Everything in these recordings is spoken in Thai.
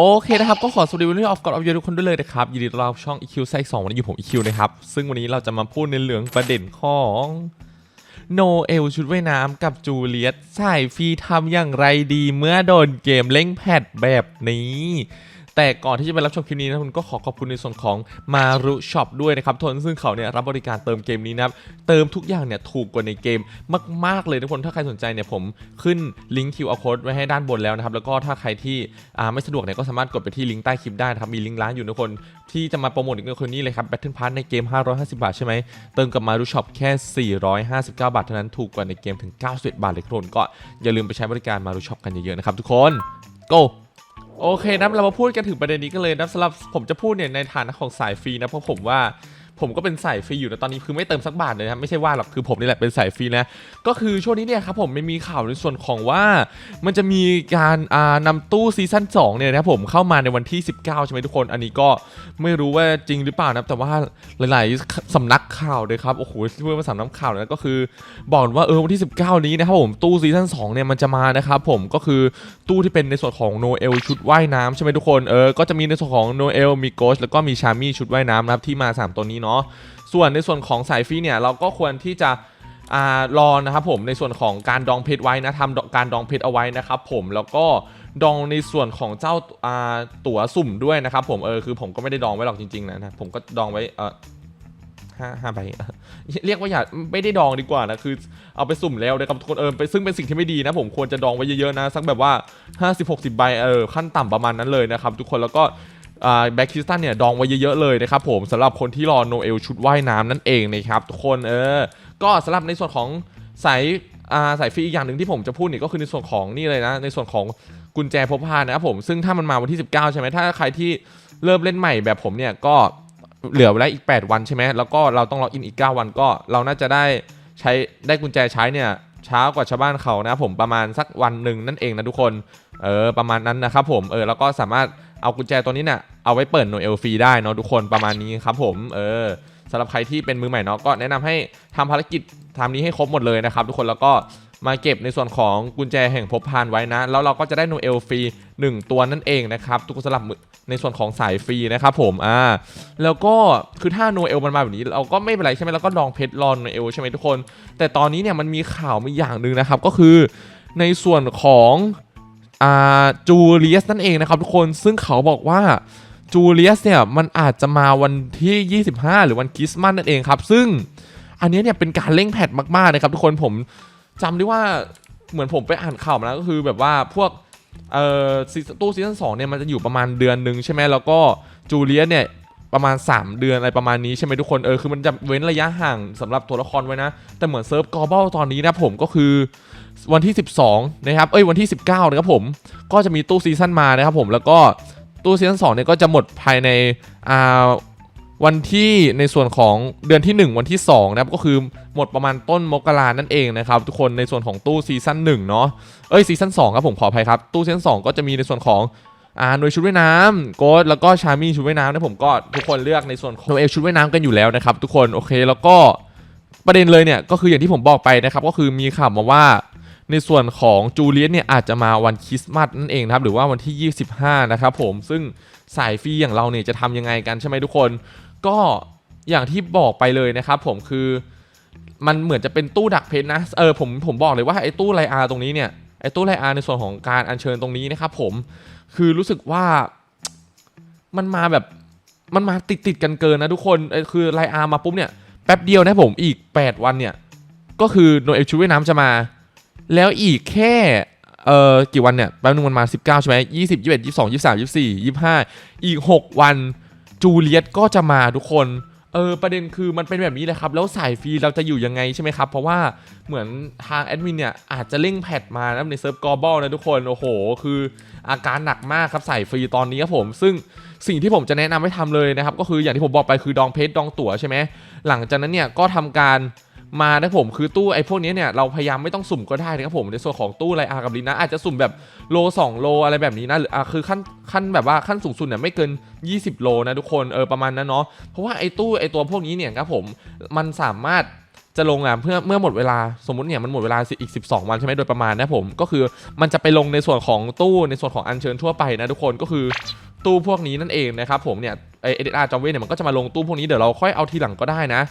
โอเคนะครับก็ขอสวัสดีวันนี้ออฟกอดออฟเยทุกคนด้วยเลยนะครับยินดีต้อนรับช่อง EQ ไซส์2วันนี้อยู่ผม EQ นะครับซึ่งวันนี้เราจะมาพูดในเรื่องประเด็นของโนเอลชุดว่ายน้ำกับจูเลียตสายฟรีทำอย่างไรดีเมื่อโดนเกมเล่งแพดแบบนี้ แต่ก่อนที่จะไปรับชมคลิปนี้นะคุณก็ขอขอบคุณในส่วนของมารุช็อปด้วยนะครับทุกคนซึ่งเขาเนี่ยรับบริการเติมเกมนี้นะครับเติมทุกอย่างเนี่ยถูกกว่าในเกมมาก ๆ เลยทุกคนถ้าใครสนใจเนี่ยผมขึ้นลิงก์ QR code ไว้ให้ด้านบนแล้วนะครับแล้วก็ถ้าใครที่อ่าไม่สะดวกเนี่ยก็สามารถกดไปที่ลิงก์ใต้คลิปได้นะครับมีลิงก์ร้านอยู่ทุกคนที่จะมาโปรโมทอีกคือนี่เลยครับ Battle Pass ในเกม 550 บาทใช่ไหมเติมกับมารุช็อปแค่ 459 บาทเท่านั้นถูกกว่าในเกมถึง91บาทเลยทุกคนก็อย่าลืมไปใช้บริการมารุช็อปกันเยอะๆนะครับทุกคน go โอเคนะเรามาพูดกันถึงประเด็นนี้กันเลยนะสำหรับผมจะพูดเนี่ยในฐานะของสายฟรีนะเพราะผมว่า ผมก็เป็นสายฟรีอยู่นะตอนนี้คือไม่เติมสักบาทเลยนะไม่ใช่ว่าหรอกคือผมนี่แหละเป็นสายฟรีนะก็คือช่วงนี้เนี่ยครับผมไม่มีข่าวในส่วนของว่า มันจะมีการอ่านำตู้ซีซั่น2เนี่ยนะครับผมเข้ามาในวันที่ 19 ใช่ไหมทุกคน อันนี้ก็ไม่รู้ว่าจริงหรือเปล่านะแต่ว่าหลาย ๆสำนักข่าวเลยครับโอ้โหเพื่อนมาสำนักข่าวนะก็คือบอกว่าเออวันที่ 19 นี้นะครับผมตู้ซีซั่น2เนี่ยมันจะมานะครับผมก็คือตู้ที่เป็นในส่วนของโนเอลชุดว่ายน้ำใช่ไหมทุกคนเออก็จะมีในส่วนของโนเอลมีโกชแล้วก็มีชามี่ชุดว่ายน้ำนะครับที่มา 3 ตัวนี้เนาะส่วนในส่วนของสายฟรีเนี่ยเราก็ควรที่จะอรอนะครับผมในส่วนของการดองเพชรไว้นะทำการดองเพชรเอาไว้นะครับผมแล้วก็ดองในส่วนของเจ้าาตั๋วสุ่มด้วยนะครับผมเออคือผมก็ไม่ได้ดองไว้หรอกจริงๆนะผมก็ดองไว้เออห้าห้าใบเรียกว่าอย่าไม่ได้ดองดีกว่านะคือเอาไปสุ่มแล้วนะครับทุกคนเออไปซึ่งเป็นสิ่งที่ไม่ดีนะผมควรจะดองไว้เยอะๆนะสักแบบว่า 50-60 ใบเออขั้นต่ำประมาณนั้นเลยนะครับทุกคนแล้วก็ แบ็คคิสตันเนี่ยดองไว้เยอะๆเลยนะครับผมสำหรับคนที่รอโนเอลชุดว่ายน้ำนั่นเองนะครับทุกคนเออก็สำหรับในส่วนของสายอ่าสายฟรีอีกอย่างหนึ่งที่ผมจะพูดเนี่ยก็คือในส่วนของนี่เลยนะ ในส่วนของกุญแจพกพานะครับผมซึ่งถ้ามันมาวันที่ 19 ใช่ไหมถ้าใครที่เริ่มเล่นใหม่แบบผมเนี่ยก็เหลือเวลาอีก 8 วันใช่ไหมแล้วก็เราต้องล็อกอินอีก 9 วันก็เราน่าจะได้ใช้ได้กุญแจใช้เนี่ยช้ากว่าชาวบ้านเขานะครับผมประมาณสักวันหนึ่งนั่นเองนะทุกคนเออประมาณนั้นนะครับผมเออแล้วก็สามารถ เอากุญแจตัวนี้เนี่ยเอาไว้เปิดโนเอลฟรีได้เนาะทุกคนประมาณนี้ครับผมเออสำหรับใครที่เป็นมือใหม่เนาะก็แนะนำให้ทำภารกิจทำนี้ให้ครบหมดเลยนะครับทุกคนแล้วก็มาเก็บในส่วนของกุญแจแห่งภพพานไว้นะ แล้วเราก็จะได้โนเอลฟรีหนึ่งตัวนั่นเองนะครับทุกคนสำหรับในส่วนของสายฟรีนะครับผมอ่าแล้วก็คือถ้าโนเอลมันมาแบบนี้ เราก็ไม่เป็นไรใช่ไหมเราก็ลองเพชรรอนโนเอลใช่ไหมทุกคน แต่ตอนนี้เนี่ยมันมีข่าวมีอย่างหนึ่งนะครับก็คือในส่วนของ จูเลียสนั่นเองนะครับทุกคนซึ่งเขาบอกว่าจูเลียสเนี่ยมันอาจจะมาวันที่ 25 หรือวันคริสต์มาสนั่นเองครับ ซึ่งอันนี้เนี่ยเป็นการเร่งแพทมากๆนะครับทุกคนผมจำได้ว่าเหมือนผมไปอ่านข่าวมาแล้วก็คือแบบว่าพวกเอ่อซีซั่นตู้ซีซั่นสองเนี่ยมันจะอยู่ประมาณเดือนหนึ่งใช่ไหมแล้วก็จูเลียสเนี่ยประมาณ 3 เดือนอะไรประมาณนี้ใช่ไหมทุกคนเออคือมันจะเว้นระยะห่างสำหรับตัวละครไว้นะ แต่เหมือนเซิร์ฟกอร์บลตอนนี้นะผมก็คือ วันที่ 12 นะครับ เอ้ย วันที่ 19 นะครับผม ก็จะมีตู้ซีซั่นมานะครับผม แล้วก็ตู้ซีซั่น2เนี่ยก็จะหมดภายในอ่าวันที่ในส่วนของเดือนที่ 1 วันที่ 2 นะครับ ก็คือหมดประมาณต้นมกรานั่นเองนะครับ ทุกคนในส่วนของตู้ซีซั่น1เนาะ เอ้ยซีซั่น2ครับผมขออภัยครับ ตู้ซีซั่น2ก็จะมีในส่วนของอ่าหน่วยชุดว่ายน้ำโกดแล้วก็ชามี่ชุดว่ายน้ำนะผมก็ทุกคนเลือกในส่วนของเอลชุดว่ายน้ำกันอยู่แล้วนะครับ ทุกคนโอเคแล้วก็ประเด็นเลยเนี่ยก็คืออย่างที่ผมบอกไปนะครับก็คือมีข่าวมาว่า ในส่วนของจูเลียสเนี่ยอาจจะมาวันคริสต์มาสนั่นเองนะครับ หรือว่าวันที่ 25 นะครับผมซึ่งสายฟรีอย่างเราเนี่ยจะทำยังไงกันใช่ไหมทุกคน ก็อย่างที่บอกไปเลยนะครับผมคือมันเหมือนจะเป็นตู้ดักเพชรนะเออผมผมบอกเลยว่าไอ้ตู้ไลอาร์ตรงนี้เนี่ยไอ้ตู้ไลอาร์ในส่วนของการอัญเชิญตรงนี้นะครับผมคือรู้สึกว่ามันมาแบบมันมาติดติดกันเกินนะทุกคนเออคือไลอาร์มาปุ๊บเนี่ยแป๊บเดียวนะผมอีก 8 วันเนี่ยก็คือโนเอลชูว่ายน้ำจะมา แล้วอีกแค่เอ่อกี่วันเนี่ยแป๊บนึงมันมา 19 ใช่ไหม20 21 22 23 24 25อีก 6 วันจูเลียตก็จะมาทุกคนเออประเด็นคือมันเป็นแบบนี้แหละครับ แล้วสายฟรีเราจะอยู่ยังไงใช่ไหมครับ เพราะว่าเหมือนทางแอดมินเนี่ย อาจจะเร่งแพทมานะในเซิร์ฟกอร์บอลนะทุกคน โอ้โห คืออาการหนักมากครับสายฟรีตอนนี้ครับผม ซึ่งสิ่งที่ผมจะแนะนำให้ทำเลยนะครับ ก็คืออย่างที่ผมบอกไปคือดองเพชรดองตั๋วใช่ไหมหลังจากนั้นเนี่ยก็ทำการ มานะผมคือตู้ไอ้พวกนี้เนี่ยเราพยายามไม่ต้องสุ่มก็ได้นะครับผมในส่วนของตู้ไลอาร์กับลินะอาจจะสุ่มแบบโล 2 โลอะไรแบบนี้นะหรืออะคือขั้นขั้นแบบว่าขั้นสูงสุดเนี่ยไม่เกิน 20 โลนะทุกคนเออประมาณนั้นเนาะเพราะว่าไอ้ตู้ไอ้ตัวพวกนี้เนี่ยครับผมมันสามารถจะลงอะเพื่อเมื่อหมดเวลาสมมติเนี่ยมันหมดเวลาอีก 12 วันใช่ไหมโดยประมาณนะผมก็คือมันจะไปลงในส่วนของตู้ในส่วนของอัญเชิญทั่วไปนะทุกคนก็คือตู้พวกนี้นั่นเองนะครับผมเนี่ยเอเดอาร์จอมเวเนี่ยมันก็จะมาลงตู้พวกนี้เดี๋ยวเราค่อยเอาทีหลังก็ได้นะ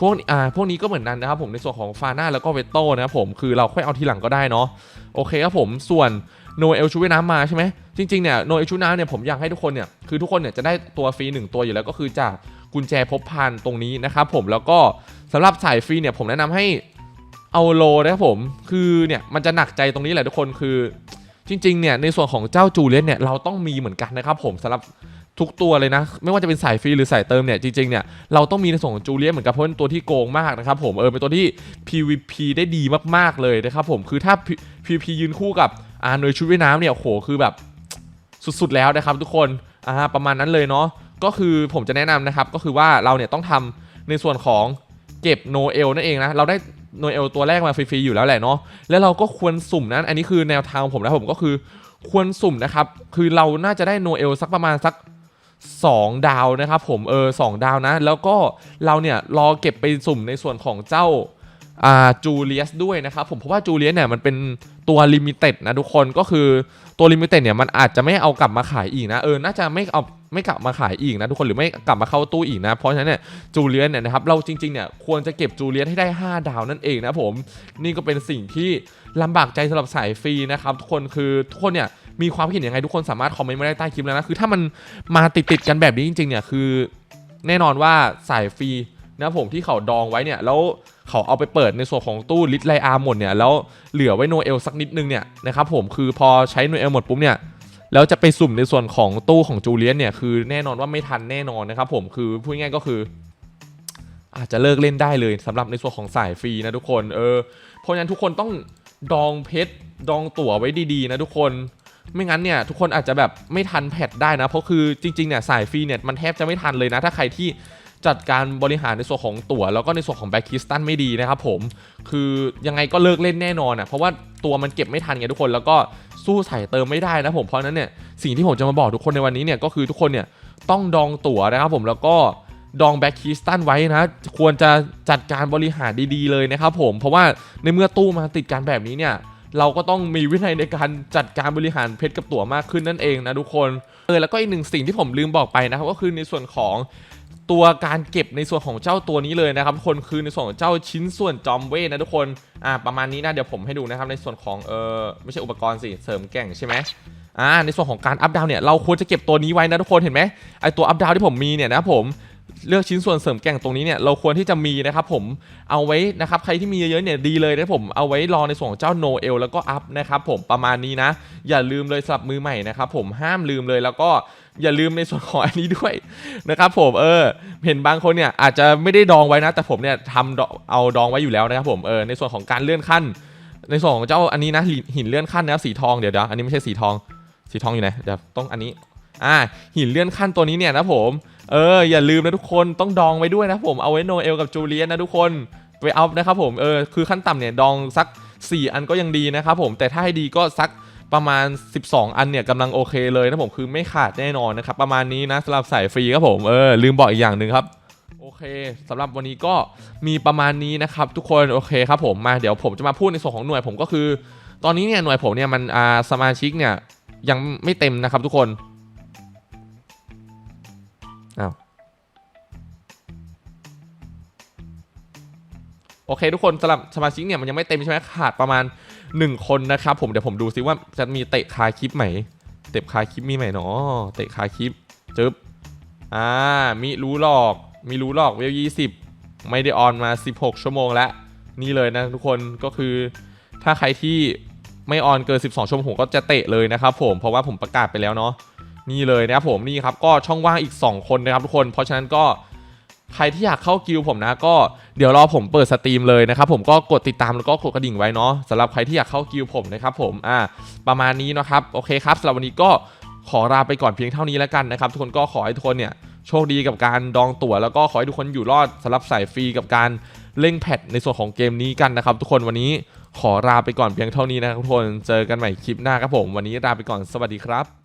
พวกอ่าพวกนี้ก็เหมือนกันนะครับผมในส่วนของฟาน่าแล้วก็เวโต้นะครับผมคือเราค่อยเอาทีหลังก็ได้เนาะโอเคครับผมส่วนโนเอลชูว่ายน้ำมาใช่ไหมจริงๆเนี่ยโนเอลชูน้ำเนี่ยผมอยากให้ทุกคนเนี่ยคือทุกคนเนี่ยจะได้ตัวฟรีหนึ่งตัวอยู่แล้วก็คือจากกุญแจพบพันตรงนี้นะครับผมแล้วก็สำหรับสายฟรีเนี่ยผมแนะนำให้เอาโลนะครับผมคือเนี่ยมันจะหนักใจตรงนี้แหละทุกคนคือจริงๆเนี่ยในส่วนของเจ้าจูเลียนเนี่ยเราต้องมีเหมือนกันนะครับผมสำหรับ ทุกตัวเลยนะ ไม่ว่าจะเป็นสายฟรีหรือสายเติมเนี่ย จริงๆเนี่ย เราต้องมีในส่วนของจูเลียเหมือนกันเพราะเป็นตัวที่โกงมากนะครับผม เออ เป็นตัวที่ PVP ได้ดีมากๆเลยนะครับผม คือถ้า PVP ยืนคู่กับอาหน่วยชุดว่ายน้ำเนี่ยโหคือแบบสุดๆแล้วนะครับทุกคนอ่าประมาณนั้นเลยเนาะก็คือผมจะแนะนำนะครับก็คือว่าเราเนี่ยต้องทำในส่วนของเก็บโนเอลนั่นเองนะเราได้โนเอลตัวแรกมาฟรีๆอยู่แล้วแหละเนาะแล้วเราก็ควรสุ่มนะอันนี้คือแนวทางของผมนะผมก็คือควรสุ่มนะครับคือเราน่าจะได้โนเอลสักประมาณสัก 2 ดาวนะครับผมเออสดาวนะ แล้วก็เราเนี่ยรอเก็บไปสุ่มในส่วนของเจ้าอ่าจูเลียสด้วยนะครับผมเพราะว่าจูเลียสเนี่ยมันเป็นตัวลิมิเต็ดนะทุกคนก็คือตัวลิมิเต็ดเนี่ยมันอาจจะไม่เอากลับมาขายอีกนะเออน่าจะไม่เอาไม่กลับมาขายอีกนะทุกคนหรือไม่กลับมาเข้าตู้อีกนะเพราะฉะนั้นเนี่ยจูเลียสเนี่ยนะครับเราจริงๆเนี่ยควรจะเก็บจูเลียสให้ได้ 5 ดาวนั่นเองนะผมนี่ก็เป็นสิ่งที่ลำบากใจสำหรับสายฟรีนะครับทุกคนคือทุกคนเนี่ย มีความคิดเห็นยังไงทุกคนสามารถคอมเมนต์มาได้ใต้คลิปแล้วนะ คือถ้ามันมาติดๆกันแบบนี้จริงๆเนี่ยคือแน่นอนว่าสายฟรีนะผมที่เขาดองไว้เนี่ยแล้วเขาเอาไปเปิดในส่วนของตู้ลิทไลอาร์หมดเนี่ยแล้วเหลือไว้โนเอลสักนิดนึงเนี่ยนะครับผมคือพอใช้โนเอลหมดปุ๊บเนี่ยแล้วจะไปสุ่มในส่วนของตู้ของจูเลียนเนี่ยคือแน่นอนว่าไม่ทันแน่นอนนะครับผมคือพูดง่ายก็คือ อาจจะเลิกเล่นได้เลยสำหรับในส่วนของสายฟรีนะทุกคนเออเพราะฉะนั้นทุกคนต้องดองเพชรดองตั๋วไว้ดีๆนะทุกคน ไม่งั้นเนี่ยทุกคนอาจจะแบบไม่ทันแพทได้นะ เพราะคือจริงๆเนี่ยสายฟรีเนี่ยมันแทบจะไม่ทันเลยนะ ถ้าใครที่จัดการบริหารในส่วนของตั๋วแล้วก็ในส่วนของแบ็คคิสตันไม่ดีนะครับผม คือยังไงก็เลิกเล่นแน่นอนอะเพราะว่าตัวมันเก็บไม่ทันไงทุกคนแล้วก็สู้ใส่เติมไม่ได้นะผมเพราะฉะนั้นเนี่ยสิ่งที่ผมจะมาบอกทุกคนในวันนี้เนี่ยก็คือทุกคนเนี่ยต้องดองตั๋วนะครับผมแล้วก็ดองแบ็คคิสตันไว้นะ ควรจะจัดการบริหารดีๆเลยนะครับผมเพราะว่าในเมื่อตู้มาติดกันแบบนี้เนี่ย เราก็ต้องมีวินัยในการจัดการบริหารเพชรกับตั๋วมากขึ้นนั่นเองนะทุกคนเออแล้วก็อีกหนึ่งสิ่งที่ผมลืมบอกไปนะครับก็คือในส่วนของตัวการเก็บในส่วนของเจ้าตัวนี้เลยนะครับทุกคนคือในส่วนของเจ้าชิ้นส่วนจอมเวทนะทุกคนอ่าประมาณนี้นะเดี๋ยวผมให้ดูนะครับในส่วนของเออไม่ใช่อุปกรณ์สิเสริมแก่งใช่ไหมอ่าในส่วนของการอัพดาวเนี่ยเราควรจะเก็บตัวนี้ไว้นะทุกคนเห็นไหมไอตัวอัพดาวที่ผมมีเนี่ยนะผม เลือกชิ้นส่วนเสริมแก่งตรงนี้เนี่ยเราควรที่จะมีนะครับผมเอาไว้นะครับใครที่มีเยอะๆเนี่ยดีเลยนะผมเอาไว้รอในส่วนของเจ้าโนเอลแล้วก็อัพนะครับผมประมาณนี้นะ อย่าลืมเลยสำหรับมือใหม่นะครับผมห้ามลืมเลยแล้วก็อย่าลืมในส่วนของอันนี้ด้วยนะครับผมเออเห็นบางคนเนี่ยอาจจะไม่ได้ดองไว้นะ แต่ผมเนี่ยทำเอาดองไว้อยู่แล้วนะครับผมเออในส่วนของการเลื่อนขั้น ในส่วนของเจ้าอันนี้นะหินหินเลื่อนขั้นนะครับสีทองเดี๋ยวเดี๋ยวอันนี้ไม่ใช่สีทองสีทองอยู่ไหนเดี๋ยวต้องอันนี้ อ่าหินเลื่อนขั้นตัวนี้เนี่ยนะผม เอออย่าลืมนะทุกคนต้องดองไว้ด้วยนะผมเอาไว้โนเอลกับจูเลียนนะทุกคนไปเอานะครับผมเออคือขั้นต่ำเนี่ยดองสัก 4 อันก็ยังดีนะครับผมแต่ถ้าให้ดีก็สักประมาณ 12 อันเนี่ยกำลังโอเคเลยนะผมคือไม่ขาดแน่นอนนะครับประมาณนี้นะสำหรับสายฟรีครับผมเออลืมบอกอีกอย่างหนึ่งครับโอเคสำหรับวันนี้ก็มีประมาณนี้นะครับทุกคนโอเคครับผมมาเดี๋ยวผมจะมาพูดในส่วนของหน่วยผมก็คือ ตอนนี้เนี่ยหน่วยผมเนี่ยมันอ่าสมาชิกเนี่ยยังไม่เต็มนะครับทุกคน โอเคทุกคนสำหรับสมาชิกเนี่ยมันยังไม่เต็มใช่ไหมขาดประมาณ 1 คนนะครับผมเดี๋ยวผมดูซิว่าจะมีเตะคาคลิปไหมเตะคาคลิปมีไหมเนาะเตะคาคลิปจึ๊บอ่ามีรู้หลอกมีรู้หลอกเวลยี่สิบไม่ได้ออนมา 16 ชั่วโมงแล้ว นี่เลยนะทุกคนก็คือ ถ้าใครที่ไม่ออนเกิน 12 ชั่วโมงก็จะเตะเลยนะครับผมเพราะว่าผมประกาศไปแล้วเนาะนี่เลยนะครับผมนี่ครับก็ช่องว่างอีก 2 คนนะครับทุกคน เพราะฉะนั้นก็ ใครที่อยากเข้ากิลผมนะก็เดี๋ยวรอผมเปิดสตรีมเลยนะครับผมก็กดติดตามแล้วก็กดกระดิ่งไว้เนาะสำหรับใครที่อยากเข้ากิลผมนะครับผมอ่าประมาณนี้นะครับโอเคครับสำหรับวันนี้ก็ขอลาไปก่อนเพียงเท่านี้แล้วกันนะครับทุกคนก็ขอให้ทุกคนเนี่ยโชคดีกับการดองตั๋วแล้วก็ขอให้ทุกคนอยู่รอดสำหรับสายฟรีกับการเล่งแพทในส่วนของเกมนี้กันนะครับทุกคนวันนี้ขอลาไปก่อนเพียงเท่านี้นะครับทุกคนเจอกันใหม่คลิปหน้าครับผม วันนี้ลาไปก่อนสวัสดีครับ